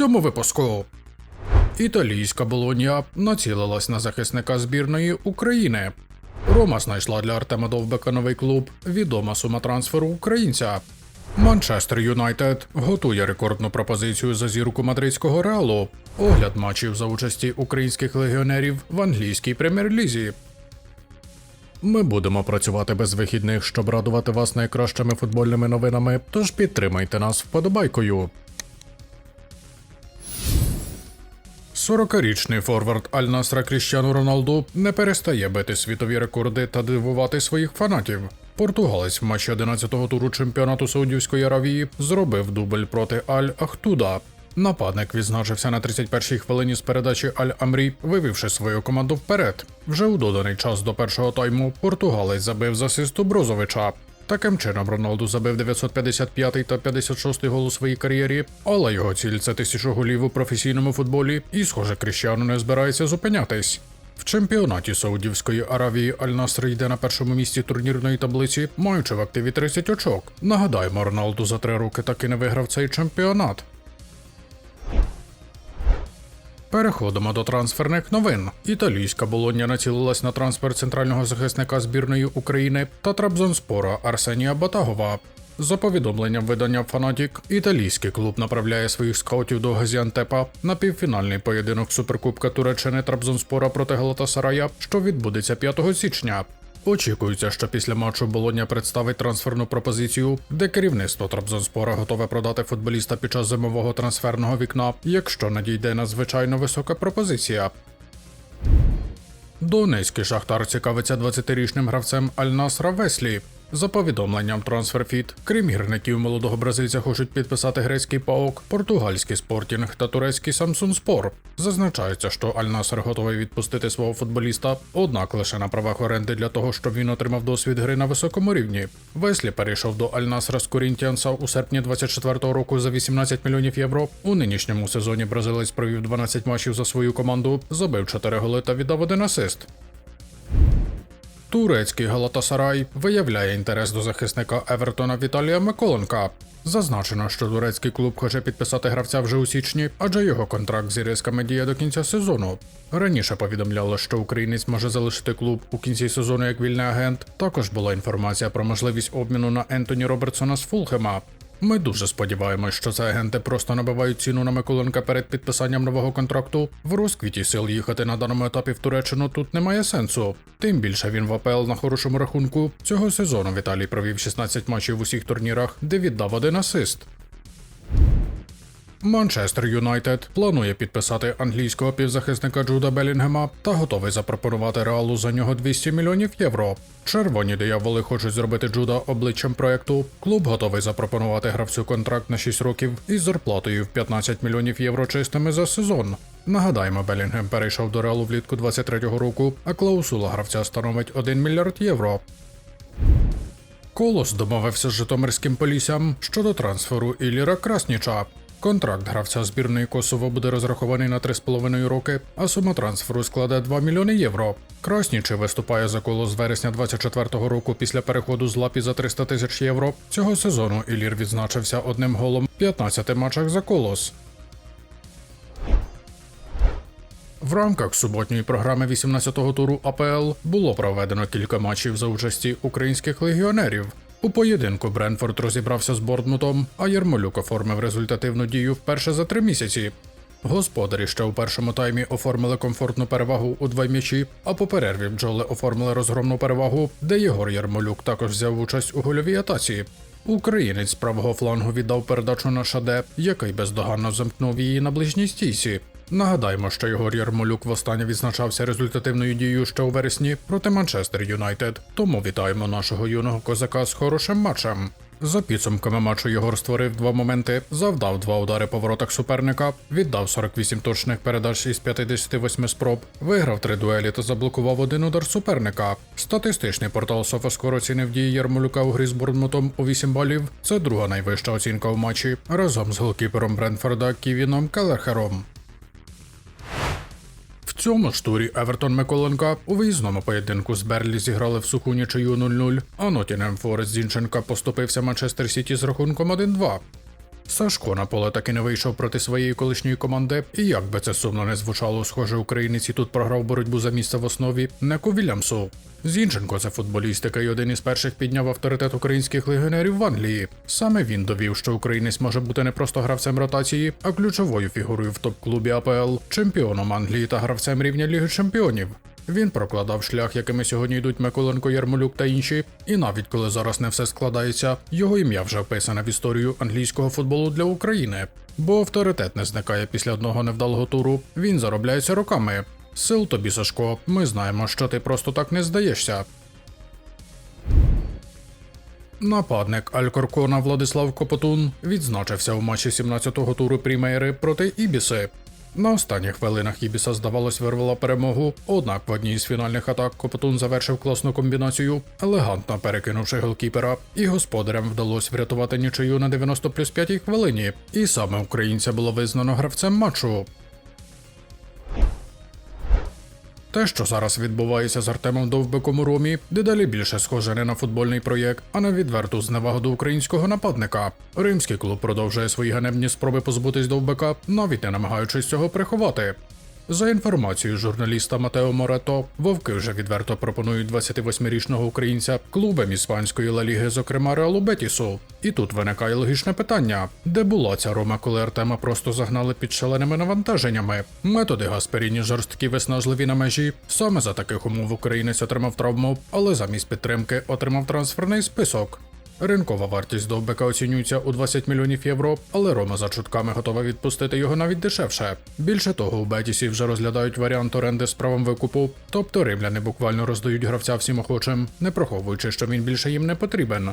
цьому випуску. Італійська Болонія націлилась на захисника збірної України. Рома знайшла для Артема Довбека новий клуб. Відома сума трансферу українця. Манчестер Юнайтед готує рекордну пропозицію за зірку мадридського реалу. Огляд матчів за участі українських легіонерів в англійській прем'єр-лізі. Ми будемо працювати без вихідних, щоб радувати вас найкращими футбольними новинами, тож підтримайте нас вподобайкою. 40-річний форвард Аль-Насра Кріщану Роналду не перестає бити світові рекорди та дивувати своїх фанатів. Португалець в матчі 11-го туру чемпіонату Саудівської Аравії зробив дубль проти Аль-Ахтуда. Нападник відзначився на 31-й хвилині з передачі Аль-Амрі, вивівши свою команду вперед. Вже у доданий час до першого тайму португалець забив з асисту Брозовича. Таким чином Роналду забив 955 та 56 гол у своїй кар'єрі, але його ціль це тисячу голів у професійному футболі, і, схоже, Кріщану не збирається зупинятись. В чемпіонаті Саудівської Аравії Аль-Наср йде на першому місці турнірної таблиці, маючи в активі 30 очок. Нагадаємо, Роналду за три роки таки не виграв цей чемпіонат. Переходимо до трансферних новин. Італійська Болоння націлилась на трансфер центрального захисника збірної України та Трабзонспора Арсенія Батагова. За повідомленням видання Фанатік, італійський клуб направляє своїх скаутів до Газіантепа на півфінальний поєдинок Суперкубка Туреччини Трабзонспора проти Галатасарая, що відбудеться 5 січня. Очікується, що після матчу Болоня представить трансферну пропозицію, де керівництво Трабзонспора готове продати футболіста під час зимового трансферного вікна, якщо надійде надзвичайно висока пропозиція. Донецький шахтар цікавиться 20-річним гравцем Аль-Насра Веслі. За повідомленням TransferFit, крім гірників молодого бразильця хочуть підписати грецький ПАОК, португальський спортінг та турецький Самсун Спор. Зазначається, що Аль-Наср готовий відпустити свого футболіста, однак лише на правах оренди для того, щоб він отримав досвід гри на високому рівні. Веслі перейшов до Аль-Насра з Корінтіанса у серпні 24-го року за 18 мільйонів євро. У нинішньому сезоні бразилець провів 12 матчів за свою команду, забив 4 голи та віддав один асист. Турецький Галатасарай виявляє інтерес до захисника Евертона Віталія Миколенка. Зазначено, що турецький клуб хоче підписати гравця вже у січні, адже його контракт з ірисками діє до кінця сезону. Раніше повідомляло, що українець може залишити клуб у кінці сезону як вільний агент. Також була інформація про можливість обміну на Ентоні Робертсона з Фулхема. Ми дуже сподіваємось, що це агенти просто набивають ціну на Миколенка перед підписанням нового контракту. В розквіті сил їхати на даному етапі в Туреччину тут немає сенсу. Тим більше він в АПЛ на хорошому рахунку. Цього сезону Віталій провів 16 матчів в усіх турнірах, де віддав один асист. Манчестер Юнайтед планує підписати англійського півзахисника Джуда Белінгема та готовий запропонувати реалу за нього 200 мільйонів євро. Червоні дияволи хочуть зробити Джуда обличчям проекту. Клуб готовий запропонувати гравцю контракт на 6 років із зарплатою в 15 мільйонів євро чистими за сезон. Нагадаємо, Белінгем перейшов до реалу влітку 23-го року, а клаусула гравця становить 1 мільярд євро. Колос домовився з Житомирським поліссям щодо трансферу Іліра Красніча. Контракт гравця збірної Косово буде розрахований на 3,5 роки, а сума трансферу складе 2 мільйони євро. Краснічий виступає за коло з вересня 24-го року після переходу з лапі за 300 тисяч євро. Цього сезону Ілір відзначився одним голом в 15 матчах за колос. В рамках суботньої програми 18-го туру АПЛ було проведено кілька матчів за участі українських легіонерів. У поєдинку Бренфорд розібрався з Бордмутом, а Єрмолюк оформив результативну дію вперше за три місяці. Господарі ще у першому таймі оформили комфортну перевагу у два м'ячі, а по перерві бджоли оформили розгромну перевагу, де Єгор Єрмолюк також взяв участь у гольовій атаці. Українець правого флангу віддав передачу на Шаде, який бездоганно замкнув її на ближній стійці. Нагадаємо, що Єгор Ярмолюк востаннє відзначався результативною дією ще у вересні проти Манчестер Юнайтед. Тому вітаємо нашого юного козака з хорошим матчем. За підсумками матчу Єгор створив два моменти, завдав два удари по воротах суперника, віддав 48 точних передач із 58 спроб, виграв три дуелі та заблокував один удар суперника. Статистичний портал Софаскор оцінив дії Ярмолюка у грі з Борнмутом у 8 балів. Це друга найвища оцінка в матчі разом з голкіпером Бренфорда Ківіном Келлерхером. Цьому ж турі Евертон Миколенка у виїзному поєдинку з Берлі зіграли в суху нічию 0-0, а Нотінем Форест Зінченка поступився Манчестер Сіті з рахунком 1-2. Сашко на поле таки не вийшов проти своєї колишньої команди, і як би це сумно не звучало, схоже, українець і тут програв боротьбу за місце в основі Неку Вільямсу. Зінченко це футболіст, який один із перших підняв авторитет українських легіонерів в Англії. Саме він довів, що українець може бути не просто гравцем ротації, а ключовою фігурою в топ-клубі АПЛ, чемпіоном Англії та гравцем рівня Ліги Чемпіонів. Він прокладав шлях, якими сьогодні йдуть Миколенко, Ярмолюк та інші. І навіть коли зараз не все складається, його ім'я вже вписане в історію англійського футболу для України. Бо авторитет не зникає після одного невдалого туру. Він заробляється роками. Сил тобі, Сашко, ми знаємо, що ти просто так не здаєшся. Нападник Алькоркона Владислав Копотун відзначився у матчі 17-го туру Прімейри проти Ібіси. На останніх хвилинах Ібіса, здавалось, вирвала перемогу, однак в одній з фінальних атак Копотун завершив класну комбінацію, елегантно перекинувши голкіпера, і господарям вдалося врятувати нічию на 90 плюс 5 хвилині. І саме українця було визнано гравцем матчу. Те, що зараз відбувається з Артемом Довбиком у Ромі, дедалі більше схоже не на футбольний проєкт, а на відверту зневагу до українського нападника. Римський клуб продовжує свої ганебні спроби позбутись Довбика, навіть не намагаючись цього приховати. За інформацією журналіста Матео Морето, вовки вже відверто пропонують 28-річного українця клубам іспанської Ла Ліги, зокрема Реалу Бетісу. І тут виникає логічне питання: де була ця Рома, коли Артема просто загнали під шаленими навантаженнями? Методи Гасперіні жорсткі виснажливі на межі. Саме за таких умов українець отримав травму, але замість підтримки отримав трансферний список. Ринкова вартість довбика оцінюється у 20 мільйонів євро, але Рома за чутками готова відпустити його навіть дешевше. Більше того, у Бетісі вже розглядають варіант оренди з правом викупу, тобто римляни буквально роздають гравця всім охочим, не приховуючи, що він більше їм не потрібен.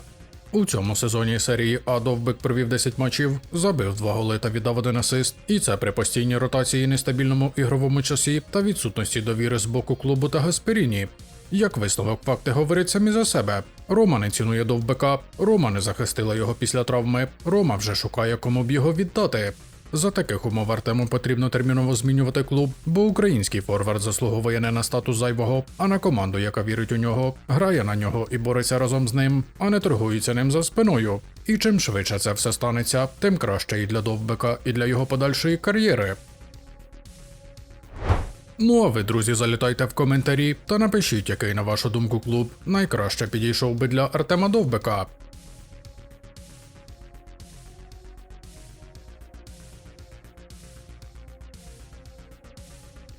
У цьому сезоні серії А Довбик провів 10 матчів, забив 2 голи та віддав один асист. І це при постійній ротації, нестабільному ігровому часі та відсутності довіри з боку клубу та Гасперіні. Як висновок, факти говорять самі за себе. Рома не цінує довбика, Рома не захистила його після травми. Рома вже шукає, кому б його віддати. За таких умов Артему потрібно терміново змінювати клуб, бо український форвард заслуговує не на статус зайвого, а на команду, яка вірить у нього, грає на нього і бореться разом з ним, а не торгується ним за спиною. І чим швидше це все станеться, тим краще і для довбика, і для його подальшої кар'єри. Ну а ви, друзі, залітайте в коментарі та напишіть, який, на вашу думку, клуб найкраще підійшов би для Артема Довбика.